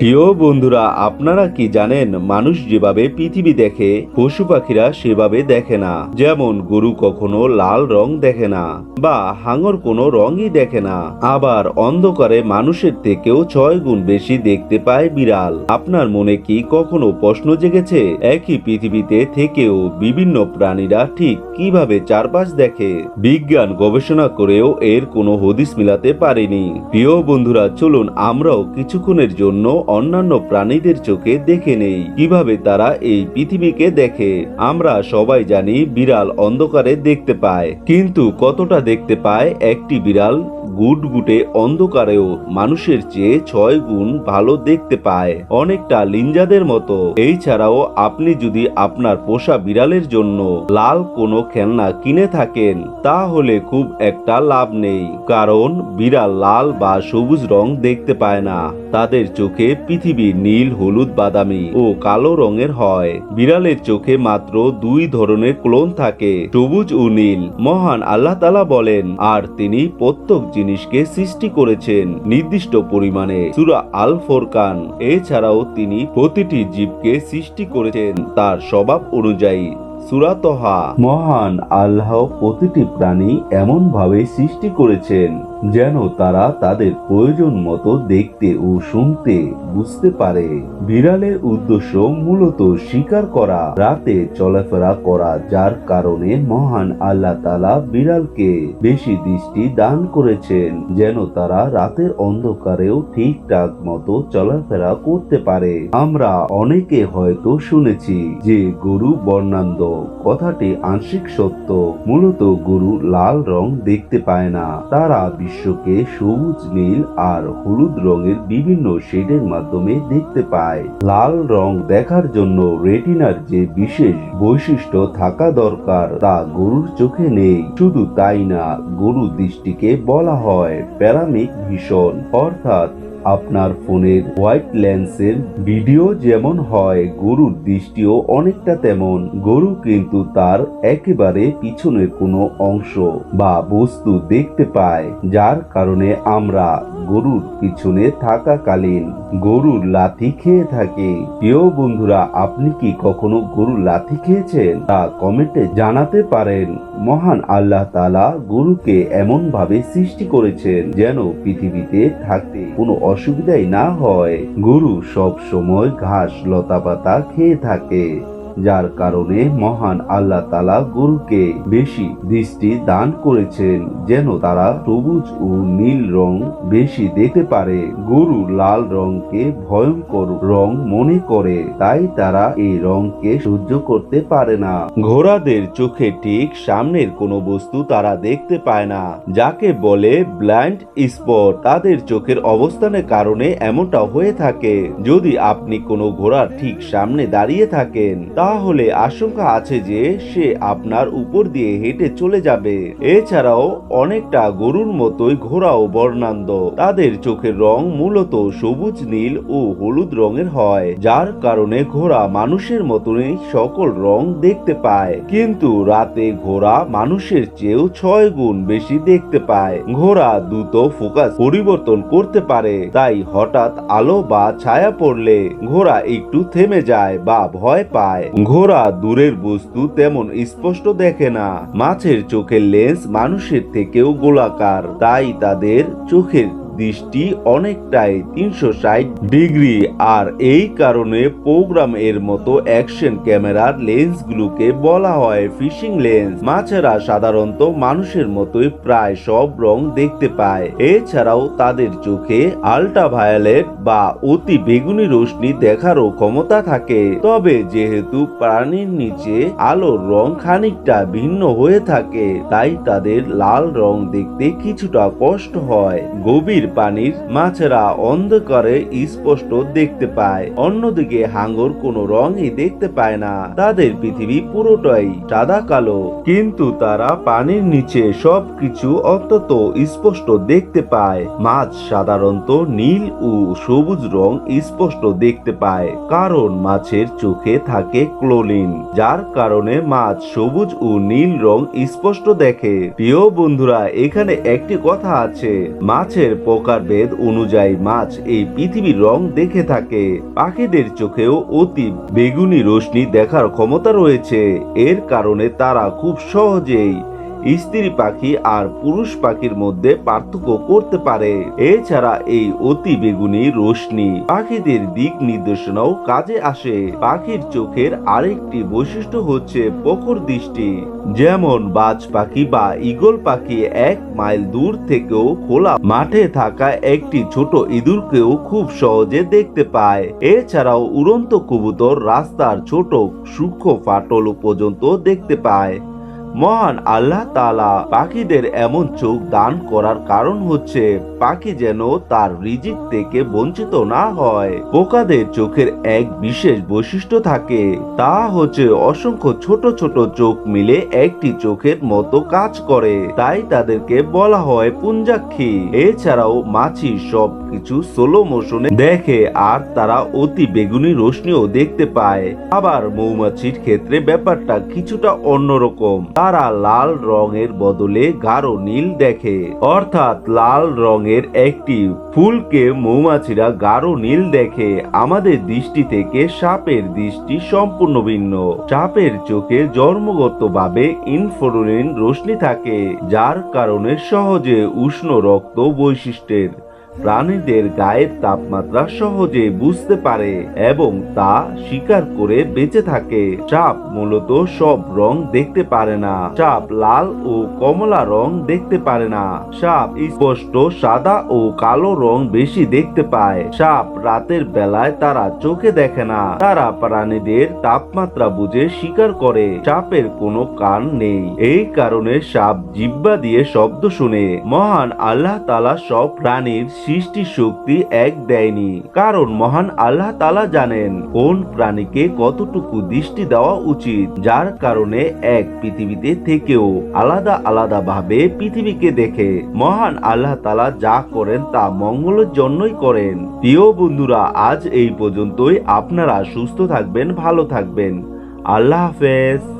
প্রিয় বন্ধুরা, আপনারা কি জানেন, মানুষ যেভাবে পৃথিবী দেখে, পশু পাখিরা সেভাবে দেখে না। যেমন গরু কখনো লাল রং দেখে না, বা হাঙর কোনো রঙই দেখে না। আবার অন্ধকারে মানুষের থেকেও ছয় গুণ বেশি দেখতে পায় বিড়াল। আপনার মনে কি কখনো প্রশ্ন জেগেছে? একই পৃথিবীতে থেকেও বিভিন্ন প্রাণীরা ঠিক কীভাবে চারপাশ দেখে? বিজ্ঞান গবেষণা করেও এর কোনো হদিস মিলাতে পারেনি। প্রিয় বন্ধুরা, চলুন আমরাও কিছুক্ষণের জন্য অন্যান্য প্রাণীদের চোখে দেখে নেই। কীভাবে তারা এই পৃথিবীকে দেখে? আমরা সবাই জানি বিড়াল অন্ধকারে দেখতে পায়। কিন্তু কতটা দেখতে পায় একটি বিড়াল? গুটগুটে অন্ধকারেও মানুষের চেয়ে ছয় গুণ ভালো দেখতে পায়। অনেকটা লিঞ্জাদের মতো। এই ছাড়াও আপনি যদি আপনার পোষা বিড়ালের জন্য লাল কোনো খেলনা কিনে থাকেন, তাহলে খুব একটা লাভ নেই। কারণ বিড়াল লাল বা সবুজ রং দেখতে পায় না। তাদের চোখে পৃথিবী নীল, হলুদ, বাদামি ও কালো রঙের হয়। বিড়ালের চোখে মাত্র দুই ধরনের ক্লোন থাকে, সবুজ ও নীল। মহান আল্লাহ তালা বলেন, আর তিনি প্রত্যেক জিনিসকে সৃষ্টি করেছেন নির্দিষ্ট পরিমাণে। সুরা আল ফোরকান এছাড়াও তিনি প্রতিটি জীবকে সৃষ্টি করেছেন তার স্বভাব অনুযায়ী। সুরাতহা মহান আল্লাহ প্রতিটি প্রাণী এমন ভাবে সৃষ্টি করেছেন। যেন তারা তাদের প্রয়োজন মতো দেখতে ও শুনতে বুঝতে পারে। বিড়ালের উদ্দেশ্য মূলত শিকার করা, রাতে চলাফেরা করা, যার কারণে মহান আল্লাহ তালা বিড়ালকে বেশি দৃষ্টি দান করেছেন, যেন তারা রাতের অন্ধকারেও ঠিকঠাক মতো চলাফেরা করতে পারে। আমরা অনেকে হয়তো শুনেছি যে গরু বর্ণান্দ কথাটি আংশিক সত্য, মূলত গরু লাল রং দেখতে পায় না। তারা বিশ্বকে সবুজ, নীল আর হলুদ রঙের বিভিন্ন শেডের মাধ্যমে দেখতে পায়। লাল রং দেখার জন্য রেটিনার যে বিশেষ বৈশিষ্ট্য থাকা দরকার তা গরুর চোখে নেই। শুধু তাই না গরু দৃষ্টিকে বলা হয় প্যারামিক ভীষণ অর্থাৎ আপনার ফোনের হোয়াইট লেন্সের ভিডিও যেমন হয়, গরুর দৃষ্টিও অনেকটা তেমন। গরু কিন্তু তার একেবারে পিছনের কোনো অংশ বা বস্তু দেখতে পায়, যার কারণে আমরা গরুর পিছনে থাকাকালীন গরুর লাথি খেয়ে থাকে। প্রিয় বন্ধুরা, আপনি কি কখনো গরুর লাথি খেয়েছেন? তা কমেন্টে জানাতে পারেন। মহান আল্লাহ তালা গরুকে এমন ভাবে সৃষ্টি করেছেন যেন পৃথিবীতে থাকতে কোনো অসুবিধাই না হয়। গরু সব সময় ঘাস লতা পাতা খেয়ে থাকে। যার কারণে মহান আল্লাহ তালা গরুকে বেশি দৃষ্টি দান করেছেন, যেন তারা সবুজ ও নীল রং বেশি দেখতে পারে। গরু লাল রংকে ভয়ঙ্কর রং মনে করে, তাই তারা এই রংকে সহ্য করতে পারে না। ঘোড়াদের চোখে ঠিক সামনের কোনো বস্তু তারা দেখতে পায় না, যাকে বলে ব্লাইন্ড স্পট। তাদের চোখের অবস্থানের কারণে এমনটা হয়ে থাকে। যদি আপনি কোনো ঘোড়ার ঠিক সামনে দাঁড়িয়ে থাকেন তাহলে আশঙ্কা আছে যে সে আপনার উপর দিয়ে হেঁটে চলে যাবে। এছাড়াও অনেকটা গরুর মতোই ঘোড়াও বর্ণান্দ তাদের চোখের রং মূলত সবুজ, নীল ও হলুদ রঙের হয়, যার কারণে ঘোড়া মানুষের মতনই সকল রং দেখতে পায়। কিন্তু রাতে ঘোড়া মানুষের চেয়েও ছয় গুণ বেশি দেখতে পায়। ঘোড়া দ্রুত ফোকাস পরিবর্তন করতে পারে, তাই হঠাৎ আলো বা ছায়া পড়লে ঘোড়া একটু থেমে যায় বা ভয় পায়। ঘোড়া দূরের বস্তু তেমন স্পষ্ট দেখে না। মাছের চোখের লেন্স মানুষের থেকেও গোলাকার, তাই তাদের চোখের দৃষ্টি অনেকটাই তিনশো ষাট ডিগ্রি, আর এই কারণে প্রোগ্রাম এর মতো অ্যাকশন ক্যামেরার লেন্সগুলোকে বলা হয় ফিশিং লেন্স। মাছেরা সাধারণত মানুষের মতোই প্রায় সব রং দেখতে পায়। এছাড়াও তাদের চোখে আল্ট্রাভায়োলেট বা অতি বেগুনি রশ্মি দেখারও ক্ষমতা থাকে। তবে যেহেতু প্রাণীর নিচে আলোর রং খানিকটা ভিন্ন হয়ে থাকে, তাই তাদের লাল রং দেখতে কিছুটা কষ্ট হয়। গভীর পানির মাছেরা অন্ধকারে স্পষ্ট দেখতে পায়। অন্যদিকে হাঙ্গর কোনো রঙই দেখতে পায় না। তাদের পৃথিবী পুরোটাই সাদা কালো। কিন্তু তারা পানির নিচে সবকিছু অত্যন্ত স্পষ্ট দেখতে পায়। মাছ সাধারণত নীল ও সবুজ রং স্পষ্ট দেখতে পায়। কারণ মাছের চোখে থাকে ক্লোরিন, যার কারণে মাছ সবুজ ও নীল রং স্পষ্ট দেখে। প্রিয় বন্ধুরা, এখানে একটি কথা আছে। মাছের প্রকারভেদ অনুযায়ী মাছ এই পৃথিবীর রং দেখে থাকে। পাখিদের চোখেও অতি বেগুনি রশ্মি দেখার ক্ষমতা রয়েছে। এর কারণে তারা খুব সহজেই স্ত্রী পাখি আর পুরুষ পাখির মধ্যে পার্থক্য করতে পারে। এছাড়া এই অতি বেগুনি রশ্মি পাখিদের দিক নির্দেশনাও কাজে আসে। পাখির চোখের আরেকটি বৈশিষ্ট্য হচ্ছে প্রখর দৃষ্টি। যেমন বাজ পাখি বা ঈগল পাখি এক মাইল দূর থেকেও খোলা মাঠে থাকা একটি ছোট ইঁদুরকেও খুব সহজে দেখতে পায়। এছাড়াও উড়ন্ত কবুতর রাস্তার ছোট সূক্ষ্ম ফাটল পর্যন্ত দেখতে পায়। মহান আল্লাহ তালা পাখিদের এমন চোখ দান করার কারণ হচ্ছে, পাখি যেন তার রিজিক থেকে বঞ্চিত না হয়। পোকাদের চোখের এক বিশেষ বৈশিষ্ট্য থাকে, তা হচ্ছে অসংখ্য ছোট ছোট চোখ মিলে একটি চোখের মতো কাজ করে। তাই তাদেরকে বলা হয় পুঞ্জাক্ষী। এছাড়াও মাছি সব কিছু সোলো মোশনে দেখে আর তারা অতি বেগুনি রশ্মিও দেখতে পায়। আবার মৌমাছির ক্ষেত্রে ব্যাপারটা কিছুটা অন্যরকম। তারা লাল রঙের বদলে গাঢ় নীল দেখে। অর্থাৎ লাল রঙের একটি ফুলকে মৌমাছিরা গাঢ় নীল দেখে। আমাদের দৃষ্টি থেকে সাপের দৃষ্টি সম্পূর্ণ ভিন্ন। সাপের চোখে জন্মগতভাবে ইনফ্লোরিন রশ্মি থাকে, যার কারণে সহজে উষ্ণ রক্ত বৈশিষ্ট্যের। প্রাণীদের গায়ের তাপমাত্রা সহজে বুঝতে পারে এবং তা শিকার করে বেঁচে থাকে। সাপ মূলত সব রং দেখতে পারে না। সাপ লাল ও কমলা রং দেখতে পারে না। সাপ স্পষ্ট সাদা ও কালো রং বেশি দেখতে পায়। সাপ রাতের বেলায় তারা চোখে দেখে না। তারা প্রাণীদের তাপমাত্রা বুঝে শিকার করে। সাপের কোনো কান নেই। এই কারণে সাপ জিব্বা দিয়ে শব্দ শুনে। মহান আল্লাহ তালা সব প্রাণীর সৃষ্টি শক্তি এক দেয়নি, কারণ মহান আল্লাহ তালা জানেন কোন প্রাণীকে কতটুকু দৃষ্টি দেওয়া উচিত, যার কারণে এক পৃথিবীতে থেকেও আলাদা আলাদা ভাবে পৃথিবীকে দেখে মহান আল্লাহ তালা যা করেন তা মঙ্গলের জন্যই করেন। প্রিয় বন্ধুরা, আজ এই পর্যন্তই। আপনারা সুস্থ থাকবেন, ভালো থাকবেন। আল্লাহ হাফেজ।